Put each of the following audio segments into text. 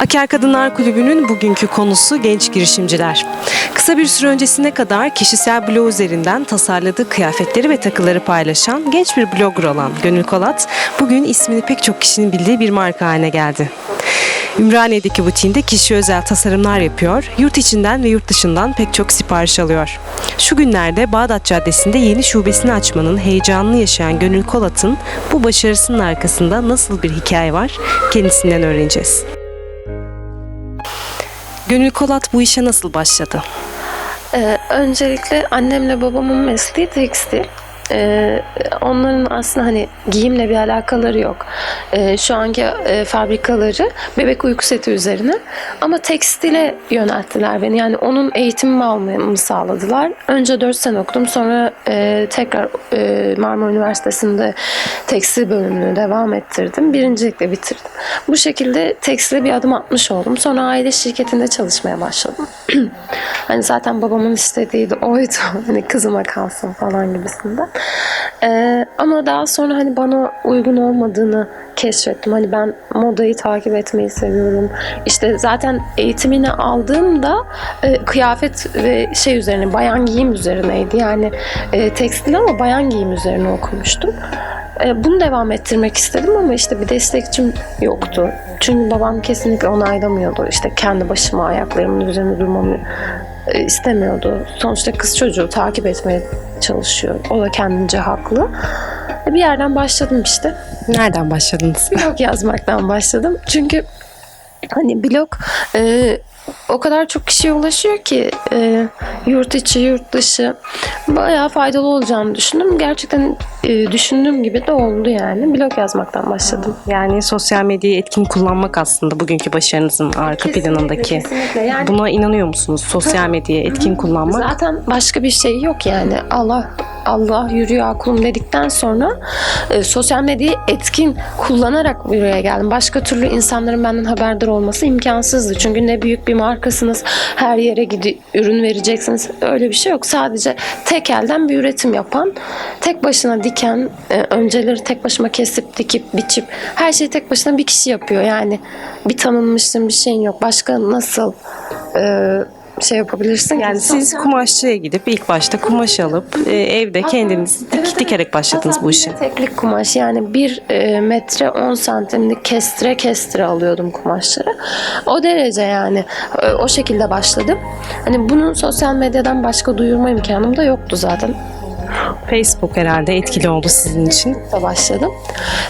Aker Kadınlar Kulübü'nün bugünkü konusu genç girişimciler. Kısa bir süre öncesine kadar kişisel blog üzerinden tasarladığı kıyafetleri ve takıları paylaşan genç bir blogger olan Gönül Kolat, bugün ismini pek çok kişinin bildiği bir marka haline geldi. Ümraniye'deki butiğinde kişi özel tasarımlar yapıyor, yurt içinden ve yurt dışından pek çok sipariş alıyor. Şu günlerde Bağdat Caddesi'nde yeni şubesini açmanın heyecanını yaşayan Gönül Kolat'ın bu başarısının arkasında nasıl bir hikaye var kendisinden öğreneceğiz. Gönül Kolat bu işe nasıl başladı? Ee, öncelikle annemle babamın mesleği tekstil. Ee, onların aslında hani giyimle bir alakaları yok. Ee, şu anki e, fabrikaları bebek uyku seti üzerine ama tekstile yönelttiler beni. Yani onun eğitimimi almamı sağladılar. Önce 4 sene okudum. Sonra e, tekrar e, Marmara Üniversitesi'nde tekstil bölümünü devam ettirdim. Birincilikle bitirdim. Bu şekilde tekstile bir adım atmış oldum. Sonra aile şirketinde çalışmaya başladım. hani zaten babamın istediği de oydu. Hani kızıma kalsın falan gibisinden. Ee, ama daha sonra hani bana uygun olmadığını keşfettim. Hani ben modayı takip etmeyi seviyorum. İşte zaten eğitimini aldığımda e, kıyafet ve şey üzerine, bayan giyim üzerineydi. Yani e, tekstil ama bayan giyim üzerine okumuştum. E, bunu devam ettirmek istedim ama işte bir destekçim yoktu. Çünkü babam kesinlikle onaylamıyordu. İşte kendi başıma ayaklarımın üzerinde durmamı istemiyordu. Sonuçta kız çocuğu takip etmeye çalışıyor. O da kendince haklı. E, Bir yerden başladım işte. Nereden başladınız? Blog yazmaktan başladım. Çünkü hani blog e, o kadar çok kişiye ulaşıyor ki e, yurt içi, yurt dışı bayağı faydalı olacağını düşündüm. Gerçekten e, düşündüğüm gibi de oldu yani. Blog yazmaktan başladım. Yani sosyal medyayı etkin kullanmak aslında bugünkü başarınızın arka planındaki. Kesinlikle. Yani Buna inanıyor musunuz? Sosyal medyayı etkin kullanmak. Zaten başka bir şey yok yani. Allah Allah yürüyor kulum dedikten sonra e, sosyal medyayı etkin kullanarak buraya geldim. Başka türlü insanların benden haberdar olması imkansızdı. Çünkü ne büyük bir markasınız. Her yere gidip ürün vereceksiniz. Öyle bir şey yok. Sadece tek elden bir üretim yapan, tek başına diken, e, önceleri tek başıma kesip dikip biçip her şeyi tek başına bir kişi yapıyor. Yani bir tanınmışlığın bir şeyin yok. Başka nasıl e, şey yapabilirsin? ki? Yani siz kumaşçıya gidip ilk başta kumaş alıp e, evde kendiniz dik, dikerek başladınız bu işe. Teklik kumaş yani bir e, metre 10 santimlik kestire kestire alıyordum kumaşları. O derece yani E, o şekilde başladım. Hani bunun sosyal medyadan başka duyurma imkanım da yoktu zaten. Facebook herhalde etkili oldu sizin için. Da başladım.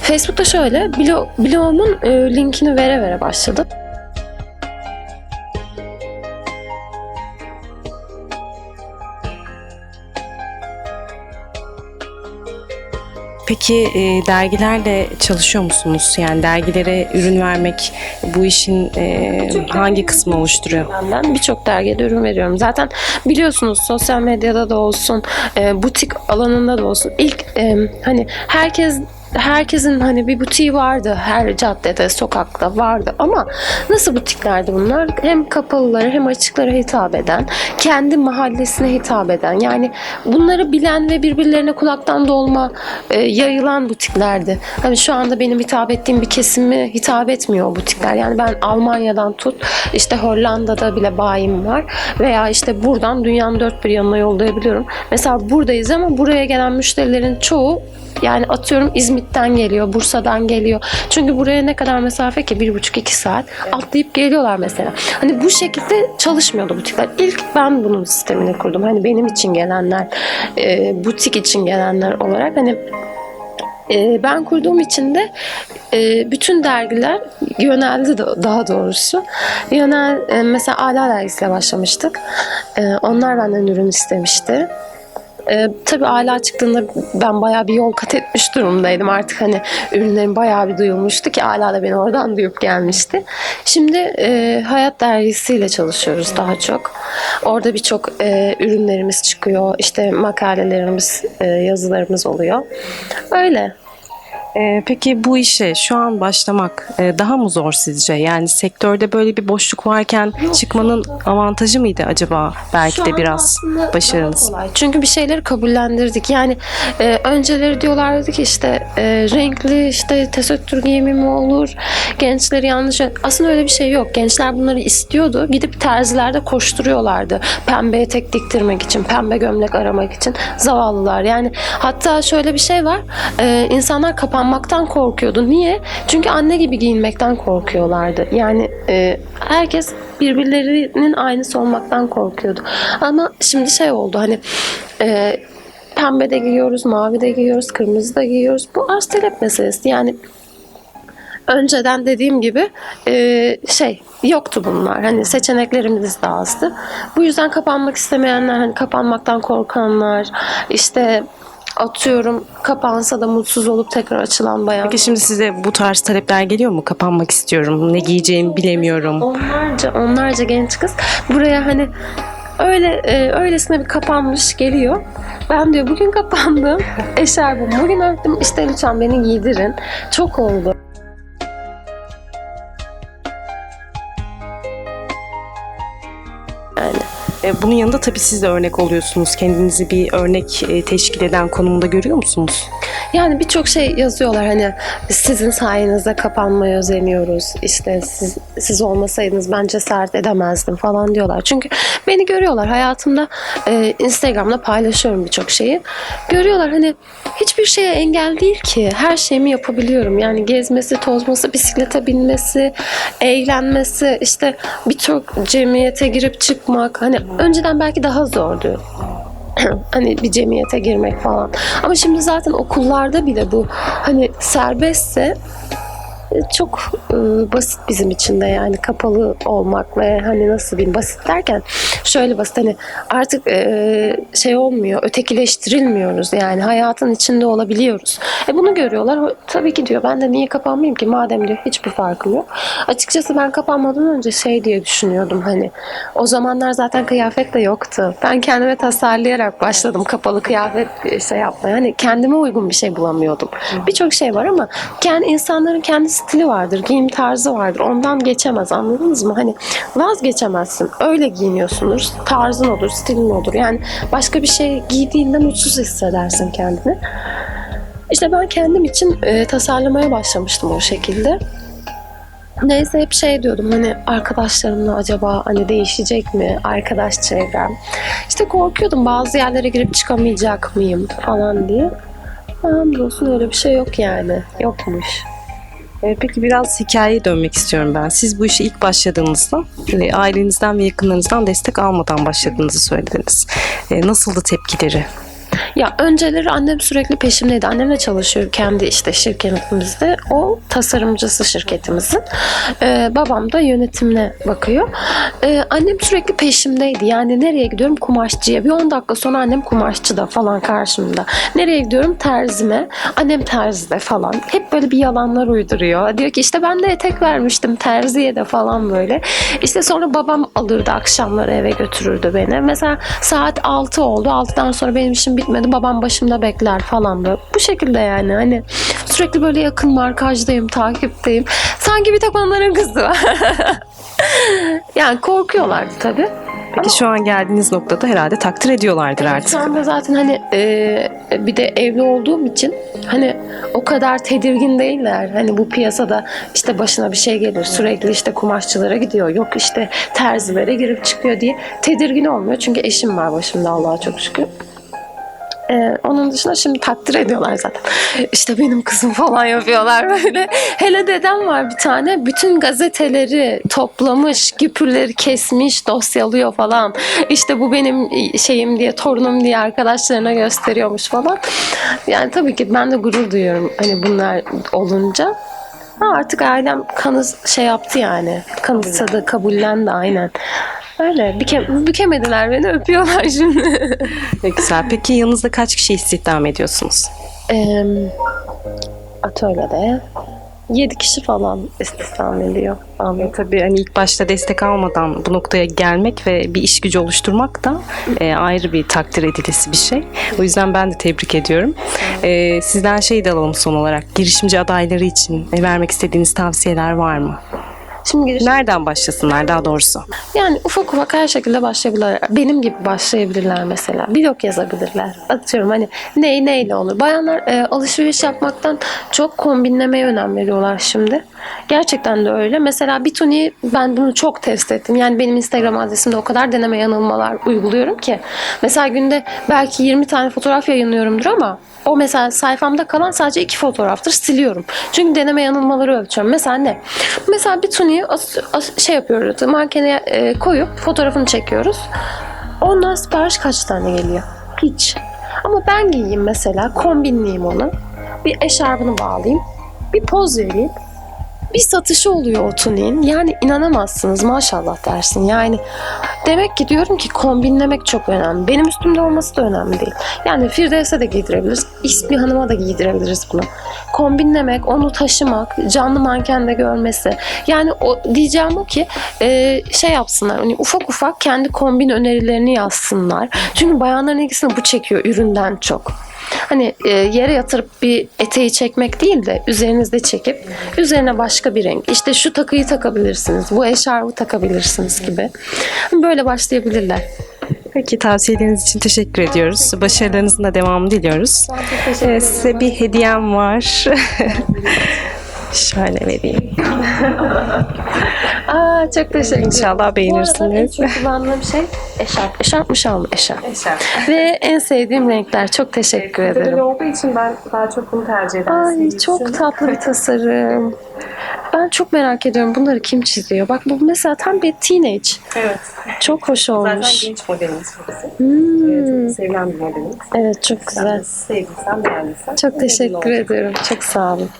Facebook'ta şöyle blog, blogumun e, linkini vere vere başladım. Peki e, dergilerle çalışıyor musunuz? Yani dergilere ürün vermek bu işin e, hangi kısmı oluşturuyor? benden birçok dergide ürün veriyorum. Zaten biliyorsunuz sosyal medyada da olsun, e, butik alanında da olsun. İlk e, hani herkes herkesin hani bir butiği vardı her caddede, sokakta vardı ama nasıl butiklerdi bunlar? Hem kapalılara hem açıklara hitap eden, kendi mahallesine hitap eden. Yani bunları bilen ve birbirlerine kulaktan dolma e, yayılan butiklerdi. Hani şu anda benim hitap ettiğim bir kesimi hitap etmiyor butikler. Yani ben Almanya'dan tut işte Hollanda'da bile bayim var veya işte buradan dünyanın dört bir yanına yollayabiliyorum. Mesela buradayız ama buraya gelen müşterilerin çoğu yani atıyorum İzmit'ten geliyor, Bursa'dan geliyor. Çünkü buraya ne kadar mesafe ki? Bir buçuk iki saat. Atlayıp geliyorlar mesela. Hani bu şekilde çalışmıyordu butikler. İlk ben bunun sistemini kurdum. Hani benim için gelenler, e, butik için gelenler olarak hani e, ben kurduğum için de e, bütün dergiler yöneldi daha doğrusu. Yönel e, mesela Ala dergisiyle başlamıştık. E, onlar benden ürün istemişti. E, tabii Ala çıktığında ben bayağı bir yol kat etmiş durumdaydım. Artık hani ürünlerim bayağı bir duyulmuştu ki Ala da beni oradan duyup gelmişti. Şimdi e, Hayat dergisiyle çalışıyoruz daha çok. Orada birçok e, ürünlerimiz çıkıyor. İşte makalelerimiz, e, yazılarımız oluyor. Öyle. Ee, peki bu işe şu an başlamak e, daha mı zor sizce? Yani sektörde böyle bir boşluk varken çıkmanın avantajı mıydı acaba? Belki Şu de anda biraz aslında daha başarınız. kolay. Çünkü bir şeyleri kabullendirdik. Yani e, önceleri diyorlardı ki işte e, renkli işte tesettür giyimi mi olur? Gençleri yanlış. Aslında öyle bir şey yok. Gençler bunları istiyordu. Gidip terzilerde koşturuyorlardı. Pembe etek diktirmek için, pembe gömlek aramak için. Zavallılar. Yani hatta şöyle bir şey var. E, insanlar kapanmaktan korkuyordu. Niye? Çünkü anne gibi giyinmekten korkuyorlardı. Yani e, herkes birbirlerinin aynısı olmaktan korkuyordu. Ama şimdi şey oldu hani e, pembe de giyiyoruz, mavi de giyiyoruz, kırmızı da giyiyoruz. Bu arz talep meselesi. Yani önceden dediğim gibi e, şey yoktu bunlar. Hani seçeneklerimiz de azdı. Bu yüzden kapanmak istemeyenler, hani kapanmaktan korkanlar, işte atıyorum kapansa da mutsuz olup tekrar açılan bayan. Peki şimdi size bu tarz talepler geliyor mu? Kapanmak istiyorum, ne giyeceğimi bilemiyorum. onlarca onlarca genç kız buraya hani öyle e, öylesine bir kapanmış geliyor. Ben diyor bugün kapandım. Eşarbım bugün örttüm. İşte lütfen beni giydirin. Çok oldu. Bunun yanında tabii siz de örnek oluyorsunuz. Kendinizi bir örnek e, teşkil eden konumunda görüyor musunuz? Yani birçok şey yazıyorlar hani sizin sayenizde kapanmaya özeniyoruz. İşte siz, siz olmasaydınız ben cesaret edemezdim falan diyorlar. Çünkü beni görüyorlar hayatımda e, Instagram'da paylaşıyorum birçok şeyi. Görüyorlar hani hiçbir şeye engel değil ki. Her şeyimi yapabiliyorum. Yani gezmesi, tozması, bisiklete binmesi, eğlenmesi, işte birçok cemiyete girip çıkmak. Hani önceden belki daha zordu hani bir cemiyete girmek falan. Ama şimdi zaten okullarda bile bu hani serbestse çok e, basit bizim için de yani kapalı olmak ve hani nasıl diyeyim basit derken şöyle basit hani artık e, şey olmuyor ötekileştirilmiyoruz yani hayatın içinde olabiliyoruz. E bunu görüyorlar tabii ki diyor ben de niye kapanmayayım ki madem diyor hiçbir farkım yok. Açıkçası ben kapanmadan önce şey diye düşünüyordum hani o zamanlar zaten kıyafet de yoktu. Ben kendime tasarlayarak başladım kapalı kıyafet e, şey yapmaya. Hani kendime uygun bir şey bulamıyordum. Birçok şey var ama kendi insanların kendi stili vardır, giyim tarzı vardır. Ondan geçemez anladınız mı? Hani vazgeçemezsin. Öyle giyiniyorsundur. Tarzın olur, stilin olur. Yani başka bir şey giydiğinde mutsuz hissedersin kendini. İşte ben kendim için e, tasarlamaya başlamıştım o şekilde. Neyse hep şey diyordum hani arkadaşlarımla acaba hani değişecek mi arkadaş çevrem. İşte korkuyordum bazı yerlere girip çıkamayacak mıyım falan diye. Hamdolsun öyle bir şey yok yani. Yokmuş. E, peki biraz hikayeye dönmek istiyorum ben. Siz bu işe ilk başladığınızda e, ailenizden ve yakınlarınızdan destek almadan başladığınızı söylediniz. E, nasıldı tepkileri? Ya önceleri annem sürekli peşimdeydi. Annemle çalışıyor kendi işte şirketimizde. O tasarımcısı şirketimizin. Ee, babam da yönetimine bakıyor. Ee, annem sürekli peşimdeydi. Yani nereye gidiyorum kumaşçıya. Bir 10 dakika sonra annem kumaşçıda falan karşımda. Nereye gidiyorum terzime. Annem terzide falan. Hep böyle bir yalanlar uyduruyor. Diyor ki işte ben de etek vermiştim terziye de falan böyle. İşte sonra babam alırdı akşamları eve götürürdü beni. Mesela saat 6 oldu. 6'dan sonra benim işim bitmedi. Babam başımda bekler falan böyle. Bu şekilde yani hani sürekli böyle yakın markajdayım, takipteyim. Sanki bir tek onların kızı var. yani korkuyorlardı tabii. Peki şu an geldiğiniz noktada herhalde takdir ediyorlardır Şu artık. anda zaten hani e, bir de evli olduğum için hani o kadar tedirgin değiller. Hani bu piyasada işte başına bir şey gelir. Sürekli işte kumaşçılara gidiyor. Yok işte terzilere girip çıkıyor diye tedirgin olmuyor. Çünkü eşim var başımda Allah'a çok şükür. Ee, onun dışında şimdi takdir ediyorlar zaten. İşte benim kızım falan yapıyorlar böyle. Hele dedem var bir tane. Bütün gazeteleri toplamış, güpürleri kesmiş, dosyalıyor falan. İşte bu benim şeyim diye, torunum diye arkadaşlarına gösteriyormuş falan. Yani tabii ki ben de gurur duyuyorum hani bunlar olunca. Ha, artık ailem kanı şey yaptı yani. Kanıtsadı, kabullendi aynen. Öyle. Büke, bükemediler beni öpüyorlar şimdi. Ne güzel. Peki yanınızda kaç kişi istihdam ediyorsunuz? Em, atölyede 7 kişi falan istihdam ediyor. Anladım. Tabii hani ilk başta destek almadan bu noktaya gelmek ve bir iş gücü oluşturmak da e, ayrı bir takdir edilesi bir şey. O yüzden ben de tebrik ediyorum. E, sizden şey de alalım son olarak. Girişimci adayları için vermek istediğiniz tavsiyeler var mı? Şimdi giriş Nereden başlasınlar daha doğrusu? Yani ufak ufak her şekilde başlayabilirler. Benim gibi başlayabilirler mesela. Blog yazabilirler. Atıyorum hani ney neyle olur. Bayanlar e, alışveriş yapmaktan çok kombinlemeye önem veriyorlar şimdi. Gerçekten de öyle. Mesela bir tuniği ben bunu çok test ettim. Yani benim Instagram adresimde o kadar deneme yanılmalar uyguluyorum ki. Mesela günde belki 20 tane fotoğraf yayınlıyorumdur ama o mesela sayfamda kalan sadece iki fotoğraftır siliyorum. Çünkü deneme yanılmaları ölçüyorum. Mesela ne? Mesela bir tuniği as- as- şey yapıyoruz. Makineye e, koyup fotoğrafını çekiyoruz. Ondan sipariş kaç tane geliyor? Hiç. Ama ben giyeyim mesela, kombinleyeyim onu. Bir eşarbını bağlayayım. Bir poz vereyim. Bir satışı oluyor o tuniğin. Yani inanamazsınız maşallah dersin. Yani demek ki diyorum ki kombinlemek çok önemli. Benim üstümde olması da önemli değil. Yani Firdevs'e de giydirebiliriz. Bir hanıma da giydirebiliriz bunu. Kombinlemek, onu taşımak, canlı mankende görmesi. Yani o diyeceğim o ki e, şey yapsınlar. Hani ufak ufak kendi kombin önerilerini yazsınlar. Çünkü bayanların ilgisini bu çekiyor üründen çok. Hani e, yere yatırıp bir eteği çekmek değil de üzerinizde çekip üzerine başka bir renk. İşte şu takıyı takabilirsiniz, bu eşarbı takabilirsiniz gibi. Böyle başlayabilirler. Peki tavsiyeleriniz için teşekkür ediyoruz. Başarılarınızın da devamını diliyoruz. Ee, size bir hediyem var. Şöyle vereyim. Aa çok teşekkür ederim. İnşallah Bu arada en beğenirsiniz. çok kullandığım şey eşarp. Eşarp mı şal mı? Eşarp. Ve en sevdiğim renkler. Çok teşekkür ederim. olduğu için ben daha çok bunu tercih ederim. Ay çok tatlı bir tasarım. Ben çok merak ediyorum bunları kim çiziyor. Bak bu mesela tam bir teenage. Evet. Çok hoş olmuş. genç modelimiz burası. Hmm, Sevilen bir modelimiz. evet çok güzel. sevdiysen beğendiysen. Çok teşekkür ederim. Çok sağ olun.